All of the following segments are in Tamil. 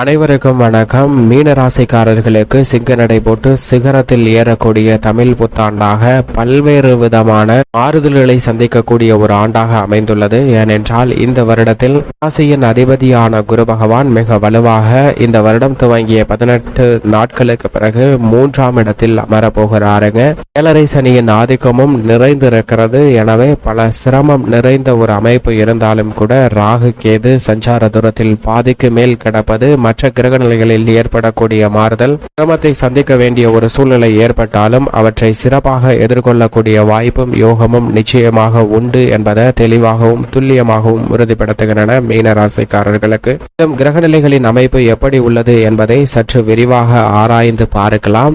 அனைவருக்கும் வணக்கம். மீன ராசிக்காரர்களுக்கு சிங்க நடை போட்டு சிகரத்தில் ஏறக்கூடிய தமிழ் புத்தாண்டாக பல்வேறு விதமான மாறுதல்களை சந்திக்கக்கூடிய ஒரு ஆண்டாக அமைந்துள்ளது. ஏனென்றால் இந்த வருடத்தில் ராசியின் அதிபதியான குரு பகவான் மிக வலுவாக இந்த வருடம் துவங்கிய பதினெட்டு நாட்களுக்கு பிறகு மூன்றாம் இடத்தில் அமரப்போகிறாருங்க. ஏழரை சனியின் ஆதிக்கமும் நிறைந்திருக்கிறது. எனவே பல சிரமம் நிறைந்த ஒரு அமைப்பு இருந்தாலும் கூட ராகு கேது சஞ்சார தூரத்தில் பாதிக்கு மேல் கிடப்பது மற்ற கிரக நிலைகளில் ஏற்படக்கூடிய மாறுதல் சிரமத்தை சந்திக்க வேண்டிய ஒரு சூழ்நிலை ஏற்பட்டாலும் அவற்றை சிறப்பாக எதிர்கொள்ளக்கூடிய வாய்ப்பும் யோகமும் நிச்சயமாக உண்டு என்பதை தெளிவாகவும் துல்லியமாகவும் உறுதிப்படுத்துகின்றன மீன ராசிக்காரர்களுக்கு கிரக நிலைகளின் அமைப்பு எப்படி உள்ளது என்பதை சற்று விரிவாக ஆராய்ந்து பார்க்கலாம்.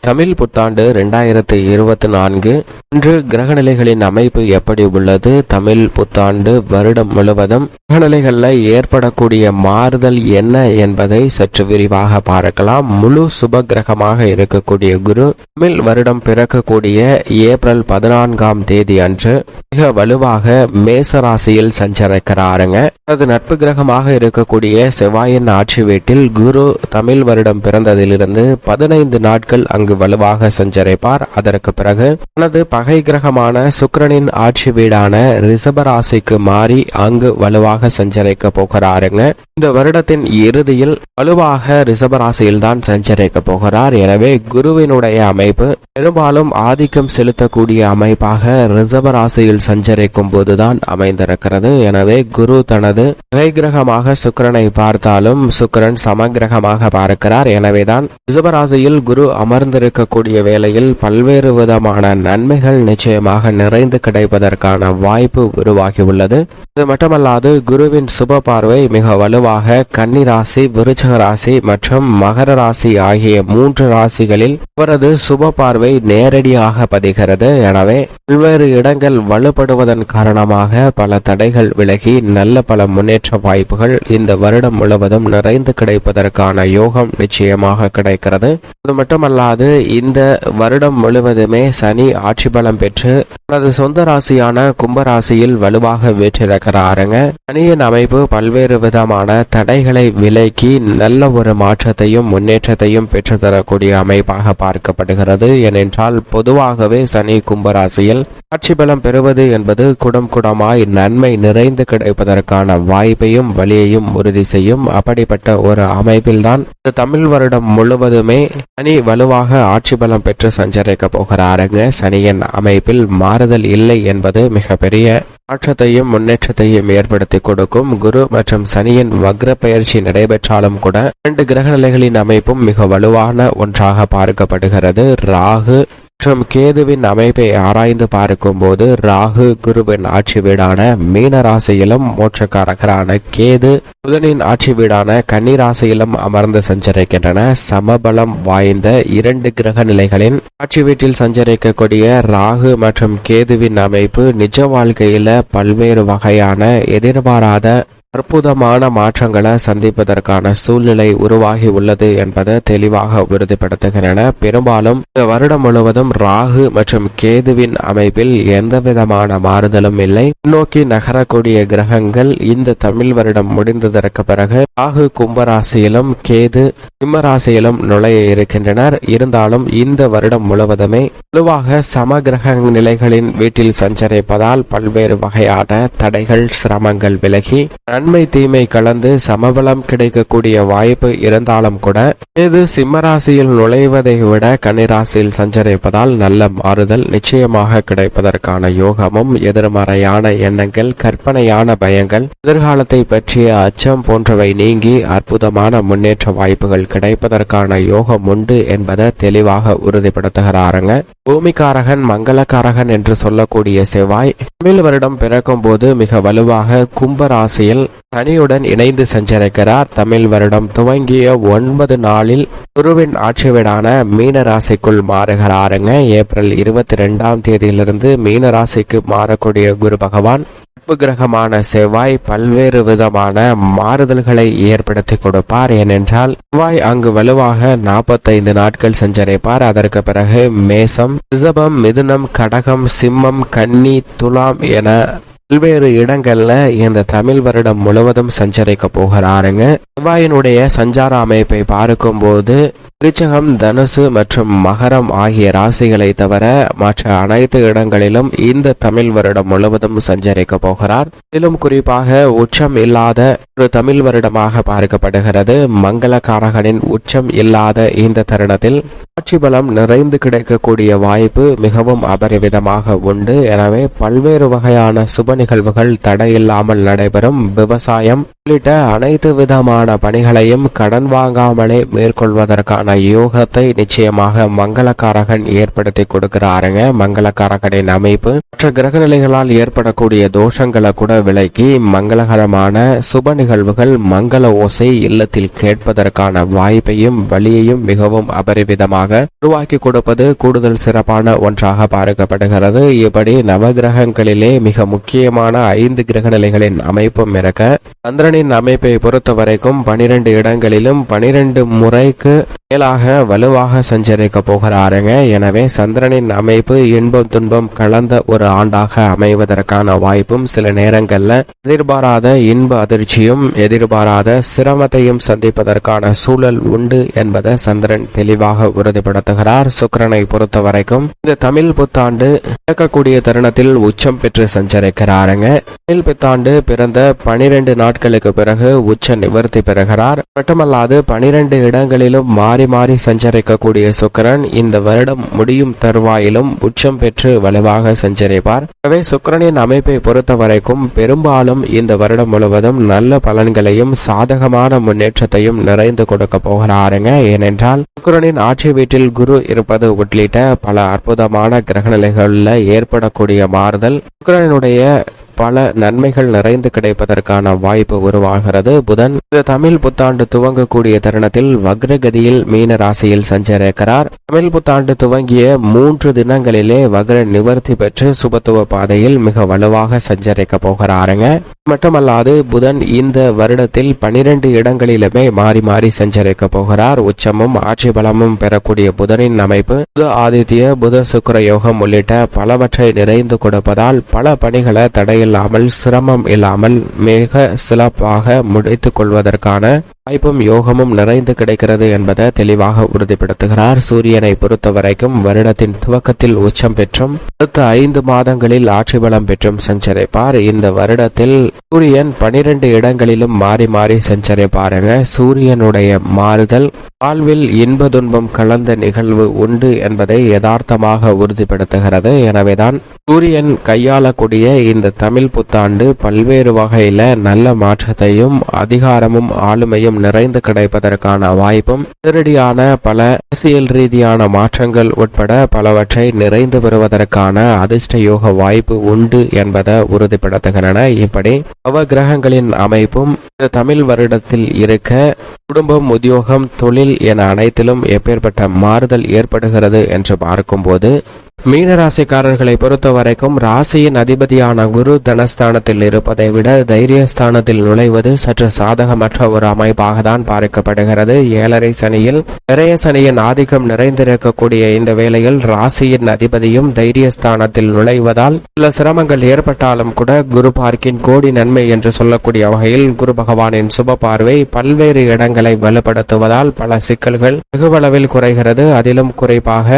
தமிழ் புத்தாண்டு ரெண்டாயிரத்தி இருபத்தி நான்கு. இன்று கிரகநிலைகளின் அமைப்பு எப்படி உள்ளது? தமிழ் புத்தாண்டு வருடம் முழுவதும் கிரகநிலைகளில் ஏற்படக்கூடிய மாறுதல் என்ன என்பதை சற்று விரிவாக பார்க்கலாம். முழு சுப கிரகமாக இருக்கக்கூடிய குரு தமிழ் வருடம் பிறக்கக்கூடிய ஏப்ரல் பதினான்காம் தேதி அன்று மிக வலுவாக மேச ராசியில் சஞ்சரிக்கிறாருங்க. அது நட்பு கிரகமாக இருக்கக்கூடிய செவ்வாயின் ஆட்சி வீட்டில் குரு தமிழ் வருடம் பிறந்ததிலிருந்து பதினைந்து நாட்கள் அங்கு அங்கு வலுவாக சஞ்சரிப்பார். அதற்கு பிறகு தனது பகை கிரகமான சுக்கரனின் ஆட்சி வீடான ரிஷபராசிக்கு மாறி அங்கு வலுவாக சஞ்சரிக்க போகிறாருங்க. இந்த வருடத்தின் இறுதியில் வலுவாக ரிஷப தான் சஞ்சரிக்க போகிறார். எனவே குருவினுடைய அமைப்பு பெரும்பாலும் ஆதிக்கம் செலுத்தக்கூடிய அமைப்பாக ரிஷபராசியில் சஞ்சரிக்கும் போதுதான் அமைந்திருக்கிறது. எனவே குரு தனது பகை கிரகமாக சுக்கரனை பார்த்தாலும் சுக்கரன் சமகிரகமாக பார்க்கிறார். எனவேதான் ரிஷபராசியில் குரு அமர்ந்த அமர்ந்திருக்கக்கூடிய வேளையில் பல்வேறு விதமான நன்மைகள் நிச்சயமாக நிறைந்து கிடைப்பதற்கான வாய்ப்பு உருவாகியுள்ளது. இது மட்டுமல்லாது குருவின் சுப பார்வை மிக வலுவாக கன்னிராசி விருச்சக ராசி மற்றும் மகர ராசி ஆகிய மூன்று ராசிகளில் அவரது சுப பார்வை நேரடியாக பதிகிறது. எனவே பல்வேறு இடங்கள் வலுப்படுவதன் காரணமாக பல தடைகள் விலகி நல்ல பல முன்னேற்ற வாய்ப்புகள் இந்த வருடம் முழுவதும் நிறைந்து கிடைப்பதற்கான யோகம் நிச்சயமாக கிடைக்கிறது. அது மட்டுமல்லாது இந்த வருடம் முழுவதுமே சனி ஆட்சி பலம் பெற்று தனது சொந்த ராசியான கும்பராசியில் வலுவாக வீற்றிருக்கிறாருங்க. சனியின் அமைப்பு பல்வேறு விதமான தடைகளை விலக்கி நல்ல ஒரு மாற்றத்தையும் முன்னேற்றத்தையும் பெற்றுத்தரக்கூடிய அமைப்பாக பார்க்கப்படுகிறது. ஏனென்றால் பொதுவாகவே சனி கும்பராசியில் ஆட்சி பலம் பெறுவது என்பது குடம் குடமாய் நன்மை நிறைந்து கிடைப்பதற்கான வாய்ப்பையும் வழியையும் உறுதி செய்யும் அப்படிப்பட்ட ஒரு அமைப்பில்தான். தமிழ் வருடம் முழுவதுமே சனி வலுவாக ஆட்சி பலம் பெற்று சஞ்சரிக்க போகிறாருங்க. சனியின் அமைப்பில் மாறுதல் இல்லை என்பது மிகப்பெரிய மாற்றத்தையும் முன்னேற்றத்தையும் ஏற்படுத்தி கொடுக்கும். குரு மற்றும் சனியின் வக்ர பயிற்சி நடைபெற்றாலும் கூட இரண்டு கிரக நிலைகளின் அமைப்பும் மிக வலுவான ஒன்றாக பார்க்கப்படுகிறது. ராகு மற்றும் கேதுவின் அமைப்பை ஆராய்ந்து பார்க்கும்போது ராகு குருவின் ஆட்சி வீடான மீன ராசியிலும் மோட்சக்காரகரான கேது புதனின் ஆட்சி வீடான கன்னி ராசியிலும் அமர்ந்து சஞ்சரிக்கின்றன. சமபலம் வாய்ந்த இரண்டு கிரக நிலைகளின் ஆட்சி வீட்டில் சஞ்சரிக்கக்கூடிய ராகு மற்றும் கேதுவின் அமைப்பு நிஜ வாழ்க்கையில பல்வேறு வகையான எதிர்பாராத அற்புதமான மாற்றங்களை சந்திப்பதற்கான சூழ்நிலை உருவாகி உள்ளது என்பதை தெளிவாக உறுதிப்படுத்துகின்றன. பெரும்பாலும் இந்த வருடம் முழுவதும் ராகு மற்றும் கேதுவின் அமைப்பில் எந்த விதமான மாறுதலும் இல்லை. நோக்கி நகரக்கூடிய கிரகங்கள் இந்த தமிழ் வருடம் முடிந்ததற்கு பிறகு ராகு கும்பராசியிலும் கேது சிம்மராசியிலும் நுழைய இருக்கின்றனர். இருந்தாலும் இந்த வருடம் முழுவதுமே பொதுவாக சம கிரக நிலைகளின் வீட்டில் சஞ்சரிப்பதால் பல்வேறு வகையான தடைகள் சிரமங்கள் விலகி நன்மை தீமை கலந்து சமபலம் கிடைக்கக்கூடிய வாய்ப்பு இருந்தாலும் கூட இது சிம்மராசியில் நுழைவதை விட கன்னிராசியில் சஞ்சரிப்பதால் நல்ல மாறுதல் நிச்சயமாக கிடைப்பதற்கான யோகமும் எதிர்மறையான எண்ணங்கள் கற்பனையான பயங்கள் எதிர்காலத்தை பற்றிய அச்சம் போன்றவை நீங்கி அற்புதமான முன்னேற்ற வாய்ப்புகள் கிடைப்பதற்கான யோகம் உண்டு என்பதை தெளிவாக உறுதிப்படுத்துகிறாருங்க. பூமிக்காரகன் மங்களக்காரகன் என்று சொல்லக்கூடிய செவ்வாய் தமிழ் வருடம் பிறக்கும் போது மிக வலுவாக கும்பராசியில் சனியுடன் இணைந்து சஞ்சரிக்கிறார் தமிழ் வருடம் துவங்கிய ஒன்பது நாளில் குருவின் ஆட்சி வீடான மீன ராசிக்குள் மாறுகிறாருங்க. ஏப்ரல் இருபத்தி ரெண்டாம் தேதியிலிருந்து மீன ராசிக்கு மாறக்கூடிய குரு பகவான் நட்பு கிரகமான செவ்வாய் பல்வேறு விதமான மாறுதல்களை ஏற்படுத்தி கொடுப்பார். ஏனென்றால் செவ்வாய் அங்கு வலுவாக நாற்பத்தைந்து நாட்கள் சஞ்சரிப்பார் அதற்கு பிறகு மேசம் ரிஷபம் மிதுனம் கடகம் சிம்மம் கன்னி துலாம் என பல்வேறு இடங்கள்ல இந்த தமிழ் வருடம் முழுவதும் சஞ்சரிக்க போகிறாருங்க. செவ்வாயினுடைய சஞ்சார அமைப்பை பார்க்கும்போது விருச்சகம் தனுசு மற்றும் மகரம் ஆகிய ராசிகளை தவிர மற்ற அனைத்து இடங்களிலும் இந்த தமிழ் வருடம் முழுவதும் சஞ்சரிக்க போகிறார். இதிலும் குறிப்பாக உச்சம் இல்லாத ஒரு தமிழ் வருடமாக பார்க்கப்படுகிறது. மங்களகாரகனின் உச்சம் இல்லாத இந்த தருணத்தில் ஆட்சி பலம் நிறைந்து கிடைக்கக்கூடிய வாய்ப்பு மிகவும் அபரிவிதமாக உண்டு. எனவே பல்வேறு வகையான சுப நிகழ்வுகள் தடையில்லாமல் நடைபெறும். விவசாயம் உள்ளிட்ட அனைத்து விதமான பணிகளையும் கடன் வாங்காமலே மேற்கொள்வதற்கான யோகத்தை நிச்சயமாக மங்களக்காரகன் ஏற்படுத்தி கொடுக்கிறாருங்க. மங்களக்காரகனின் அமைப்பு. மற்ற கிரகநிலைகளால் ஏற்படக்கூடிய தோஷங்களை கூட விலக்கி மங்களகரமான சுப நிகழ்வுகள் மங்கள ஓசை இல்லத்தில் கேட்பதற்கான வாய்ப்பையும் வழியையும் மிகவும் அபரிவிதமாக உருவாக்கி கொடுப்பது கூடுதல் சிறப்பான ஒன்றாக பார்க்கப்படுகிறது இப்படி நவகிரகங்களிலே மிக முக்கியமான ஐந்து கிரகநிலைகளின் அமைப்பும் இருக்க சந்திரனின் அமைப்பை பொறுத்த வரைக்கும் பனிரெண்டு இடங்களிலும் பனிரெண்டு முறைக்கு மேலாக வலுவாக சஞ்சரிக்க போகிறாருங்க. எனவே சந்திரனின் அமைப்பு இன்பம் துன்பம் கலந்த ஒரு ஆண்டாக அமைவதற்கான வாய்ப்பும் சில நேரங்கள்ல எதிர்பாராத இன்ப அதிர்ச்சியும் எதிர்பாராத சிரமத்தையும் சந்திப்பதற்கான சூழல் உண்டு என்பதை சந்திரன் தெளிவாக உறுதிப்படுத்துகிறார். சுக்கிரனை பொறுத்த வரைக்கும் இந்த தமிழ் புத்தாண்டு இறக்கக்கூடிய தருணத்தில் உச்சம் பெற்று சஞ்சரிக்கிறாருங்க. தமிழ் புத்தாண்டு பிறந்த பனிரெண்டு நாட்களுக்கு பிறகு உச்ச நிவர்த்தி பெறுகிறார். மட்டுமல்லாது பனிரெண்டு இடங்களிலும் மாறி மாறி சஞ்சரிக்கக்கூடிய சுக்கிரன் இந்த வருடம் முடியும் தருவாயிலும் உச்சம் பெற்று வலுவாக சஞ்சரிப்பார். எனவே சுக்கிரனின் அமைப்பை பொறுத்த வரைக்கும் பெரும்பாலும் இந்த வருடம் முழுவதும் நல்ல பலன்களையும் சாதகமான முன்னேற்றத்தையும் நிறைந்து கொடுக்க போகிறாருங்க. ஏனென்றால் சுக்கிரனின் ஆட்சி வீட்டில் குரு இருப்பது உள்ளிட்ட பல அற்புதமான கிரகநிலைகளில் ஏற்படக்கூடிய மாறுதல். சுக்கிரனுடைய பல நன்மைகள் நிறைந்து கிடைப்பதற்கான வாய்ப்பு உருவாகிறது. புதன் இந்த தமிழ் புத்தாண்டு துவங்கக்கூடிய தருணத்தில் வக்ரகதியில் மீன ராசியில் சஞ்சரிக்கிறார். தமிழ் புத்தாண்டு துவங்கிய மூன்று தினங்களிலே வக்ர நிவர்த்தி பெற்று சுபத்துவ பாதையில் மிக வலுவாக சஞ்சரிக்க போகிறாருங்க. மட்டுமல்லாது புதன் இந்த வருடத்தில் பனிரெண்டு இடங்களிலுமே மாறி மாறி சஞ்சரிக்க போகிறார். உச்சமும் ஆட்சி பலமும் பெறக்கூடிய புதனின் அமைப்பு. புத ஆதித்ய புத சுக்கர யோகம் உள்ளிட்ட பலவற்றை நிறைந்து கொடுப்பதால் பல பணிகளை தடை இல்லாமல் சிரமம் இல்லாமல் மிக சிறப்பாக முடித்துக் கொள்வதற்கான வாய்ப்பும் யோகமும் நிறைந்து கிடைக்கிறது என்பதை தெளிவாக உறுதிப்படுத்துகிறார். சூரியனை பொறுத்த வரைக்கும் வருடத்தின் துவக்கத்தில் உச்சம் பெற்றும் அடுத்த ஐந்து மாதங்களில் ஆட்சி பலம் பெற்றும் சஞ்சரிப்பார். இந்த வருடத்தில் சூரியன் பனிரெண்டு இடங்களிலும் மாறி மாறி சஞ்சரிப்பாருங்க. சூரியனுடைய மாறுதல் வாழ்வில் இன்ப துன்பம் கலந்த நிகழ்வு உண்டு என்பதை யதார்த்தமாக உறுதிப்படுத்துகிறது. எனவேதான் சூரியன் கையாளக்கூடிய இந்த தமிழ் புத்தாண்டு பல்வேறு வகையில நல்ல மாற்றத்தையும் அதிகாரமும் ஆளுமையும் நிறைந்து கிடைப்பதற்கான வாய்ப்பும் நேரடியான பல அரசியல் ரீதியான மாற்றங்கள் உட்பட பலவற்றை நிறைந்து பெறுவதற்கான அதிர்ஷ்ட யோக வாய்ப்பு உண்டு என்பதை உறுதிப்படுத்துகின்றன. இப்படி நவ கிரகங்களின் அமைப்பும் இந்த தமிழ் வருடத்தில் இருக்க குடும்பம் உத்தியோகம் தொழில் என அனைத்திலும் எப்பேற்பட்ட மாறுதல் ஏற்படுகிறது என்று பார்க்கும்போது மீனராசிக்காரர்களை பொறுத்த வரைக்கும் ராசியின் அதிபதியான குரு தனஸ்தானத்தில் இருப்பதை விட தைரியஸ்தானத்தில் நுழைவது சற்று சாதகமற்ற ஒரு அமைப்பாக தான் பார்க்கப்படுகிறது ஏழரை சனியில் நிறைய சனியின் ஆதிக்கம் நிறைந்திருக்கக்கூடிய இந்த வேளையில் ராசியின் அதிபதியும் தைரியஸ்தானத்தில் நுழைவதால் சில சிரமங்கள் ஏற்பட்டாலும் கூட குரு பார்க்கின் கோடி நன்மை என்று சொல்லக்கூடிய வகையில் குரு பகவானின் சுப பார்வை பல்வேறு இடங்களை வலுப்படுத்துவதால் பல சிக்கல்கள் வெகுவளவில் குறைகிறது. அதிலும் குறிப்பாக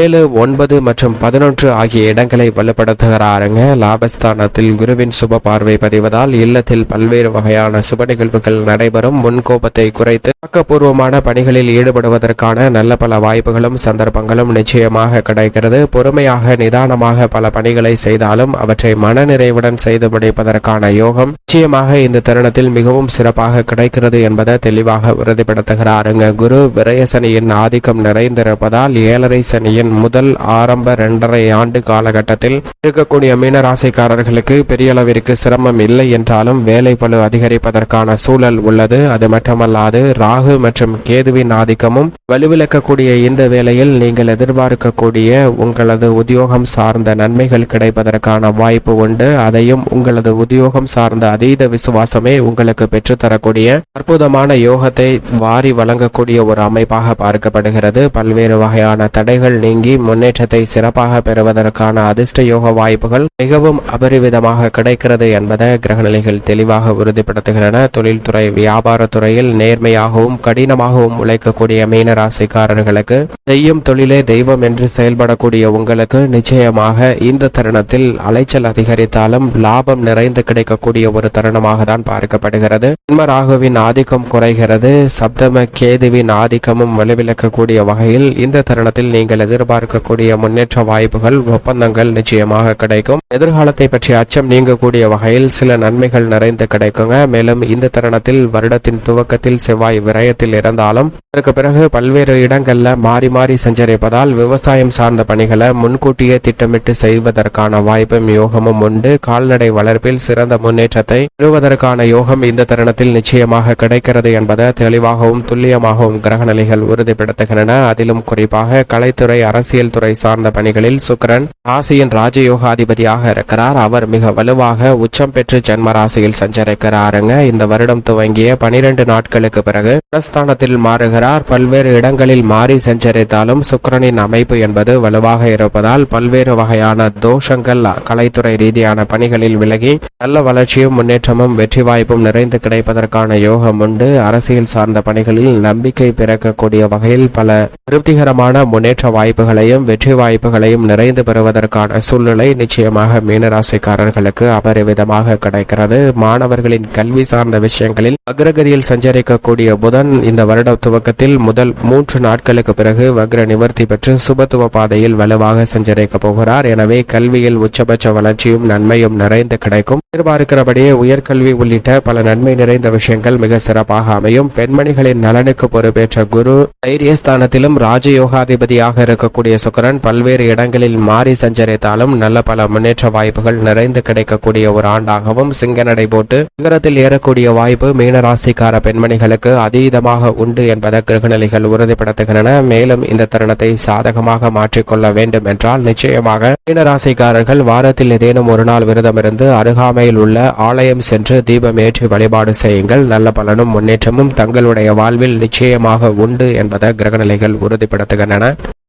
ஏழு ஒன்பது மற்றும் பதினொன்று ஆகிய இடங்களை வலுப்படுத்துகிறாருங்க. லாபஸ்தானத்தில் குருவின் சுப பார்வை பதிவதால் இல்லத்தில் பல்வேறு வகையான சுப நிகழ்வுகள் நடைபெறும். முன்கோபத்தை குறைத்து ஆக்கப்பூர்வமான பணிகளில் ஈடுபடுவதற்கான நல்ல பல வாய்ப்புகளும் சந்தர்ப்பங்களும் நிச்சயமாக கிடைக்கிறது. பொறுமையாக நிதானமாக பல பணிகளை செய்தாலும் அவற்றை மனநிறைவுடன் செய்து முடிப்பதற்கான யோகம் நிச்சயமாக இந்த தருணத்தில் மிகவும் சிறப்பாக கிடைக்கிறது என்பதை தெளிவாக உறுதிப்படுத்துகிறாருங்க. குரு விரயசனியின் ஆதிக்கம் நிறைந்திருப்பதால் ஏழரை சனியின் முதல் ஆரம்ப ரெண்டரை ஆண்டு காலகட்டத்தில் இருக்கக்கூடிய மீனராசிக்காரர்களுக்கு பெரிய அளவிற்கு சிரமம் இல்லை என்றாலும் வேலை பழு அதிகரிப்பதற்கான சூழல் உள்ளது. அது மட்டுமல்லாது ராகு மற்றும் கேதுவின் ஆதிக்கமும் வலுவிழக்கக்கூடிய இந்த வேளையில் நீங்கள் எதிர்பார்க்கக்கூடிய உங்களது உத்தியோகம் சார்ந்த நன்மைகள் கிடைப்பதற்கான வாய்ப்பு உண்டு. அதையும் உங்களது உத்தியோகம் சார்ந்த அதீத விசுவாசமே உங்களுக்கு பெற்றுத்தரக்கூடிய அற்புதமான யோகத்தை வாரி வழங்கக்கூடிய ஒரு அமைப்பாக பார்க்கப்படுகிறது. பல்வேறு வகையான தடைகள் நீங்கி முன்னேற்றத்தை சிறப்பாக பெறுவதற்கான அதிர்ஷ்ட யோக வாய்ப்புகள் மிகவும் அபரிவிதமாக கிடைக்கிறது என்பதை கிரகநிலைகள் தெளிவாக உறுதிப்படுத்துகின்றன. தொழில்துறை வியாபாரத்துறையில் நேர்மையாகவும் கடினமாகவும் உழைக்கக்கூடிய மீன ராசிக்காரர்களுக்கு செய்யும் தொழிலே தெய்வம் என்று செயல்படக்கூடிய உங்களுக்கு நிச்சயமாக இந்த தருணத்தில் அலைச்சல் அதிகரித்தாலும் லாபம் நிறைந்து கிடைக்கக்கூடிய ஒரு தருணமாக தான் பார்க்கப்படுகிறது. ராகுவின் ஆதிக்கம் குறைகிறது. சப்தம கேதுவின் ஆதிக்கமும் வலுவிழக்கக்கூடிய வகையில் இந்த தருணத்தில் நீங்கள் எதிர்பார்க்கக்கூடிய முன்னேற்ற வாய்ப்புகள் ஒப்பந்தங்கள் நிச்சயமாக கிடைக்கும். எதிர்காலத்தை பற்றிய அச்சம் நீங்கக்கூடிய வகையில் சில நன்மைகள் நிறைந்து கிடைக்குங்க. மேலும் இந்த தருணத்தில் வருடத்தின் துவக்கத்தில் செவ்வாய் விரயத்தில் இருந்தாலும் அதற்கு பிறகு பல்வேறு இடங்கள்ல மாறி மாறி சஞ்சரிப்பதால் விவசாயம் சார்ந்த பணிகளை முன்கூட்டியே திட்டமிட்டு செய்வதற்கான வாய்ப்பும் யோகமும் உண்டு. கால்நடை வளர்ப்பில் சிறந்த முன்னேற்றத்தை பெறுவதற்கான யோகம் இந்த தருணத்தில் நிச்சயமாக கிடைக்கிறது என்பதை தெளிவாகவும் துல்லியமாகவும் கிரகநிலைகள் உறுதிப்படுத்துகின்றன. அதிலும் குறிப்பாக கலைத்துறை அரசியல் துறை சார்ந்த பணிகளில் சுக்கரன் ராசியின் ராஜயோகாதிபதியாக இருக்கிறார். அவர் மிக வலுவாக உச்சம் பெற்று ஜென்ம ராசியில் சஞ்சரிக்கிறாருங்க. இந்த வருடம் துவங்கிய பனிரெண்டு நாட்களுக்கு பிறகு குணஸ்தானத்தில் மாறுகிறார். பல்வேறு இடங்களில் மாறி சஞ்சரித்தாலும் சுக்கிரனின் அமைப்பு என்பது வலுவாக இருப்பதால் பல்வேறு வகையான தோஷங்கள் கலைத்துறை ரீதியான பணிகளில் விலகி நல்ல வளர்ச்சியும் முன்னேற்றமும் வெற்றி வாய்ப்பும் நிறைந்து கிடைப்பதற்கான யோகம் உண்டு. அரசியல் சார்ந்த பணிகளில் நம்பிக்கை பிறக்கக்கூடிய வகையில் பல திருப்திகரமான முன்னேற்ற வாய்ப்புகளையும் வெற்றி வாய்ப்பு வாய்ப்புகளையும் நிறைந்து பெறுவதற்கான சூழ்நிலை நிச்சயமாக மீனராசிக்காரர்களுக்கு அபரிவிதமாக கிடைக்கிறது. மாணவர்களின் கல்வி சார்ந்த விஷயங்களில் அக்ரகதியில் சஞ்சரிக்கக்கூடிய புதன் இந்த வருட துவக்கத்தில் முதல் மூன்று நாட்களுக்கு பிறகு வக்ர நிவர்த்தி பெற்று சுபத்துவ பாதையில் வலுவாக சஞ்சரிக்க போகிறார். எனவே கல்வியில் உச்சபட்ச வளர்ச்சியும் நன்மையும் நிறைந்து கிடைக்கும். எதிர்பார்க்கிறபடியே உயர்கல்வி உள்ளிட்ட பல நன்மை நிறைந்த விஷயங்கள் மிக சிறப்பாக அமையும். பெண்மணிகளின் நலனுக்கு பொறுப்பேற்ற குரு தைரியஸ்தானத்திலும் ராஜயோகாதிபதியாக இருக்கக்கூடிய சுக்கரன் பல்வேறு இடங்களில் மாறி சஞ்சரித்தாலும் நல்ல பல முன்னேற்ற வாய்ப்புகள் நிறைந்து கிடைக்கக்கூடிய ஒரு ஆண்டாகவும் சிங்கநடை போட்டு சிகரத்தில் ஏறக்கூடிய வாய்ப்பு மீனராசிக்கார பெண்மணிகளுக்கு அதீதமாக உண்டு என்பதை கிரகநிலைகள் உறுதிப்படுத்துகின்றன. மேலும் இந்த தருணத்தை சாதகமாக மாற்றிக்கொள்ள வேண்டும் என்றால் நிச்சயமாக மீனராசிக்காரர்கள் வாரத்தில் ஏதேனும் ஒரு நாள் விரதமிருந்து அருகாமையில் உள்ள ஆலயம் சென்று தீபம் ஏற்றி வழிபாடு செய்யுங்கள். நல்ல பலனும் முன்னேற்றமும் தங்களுடைய வாழ்வில் நிச்சயமாக உண்டு என்பதை கிரகநிலைகள் உறுதிப்படுத்துகின்றன.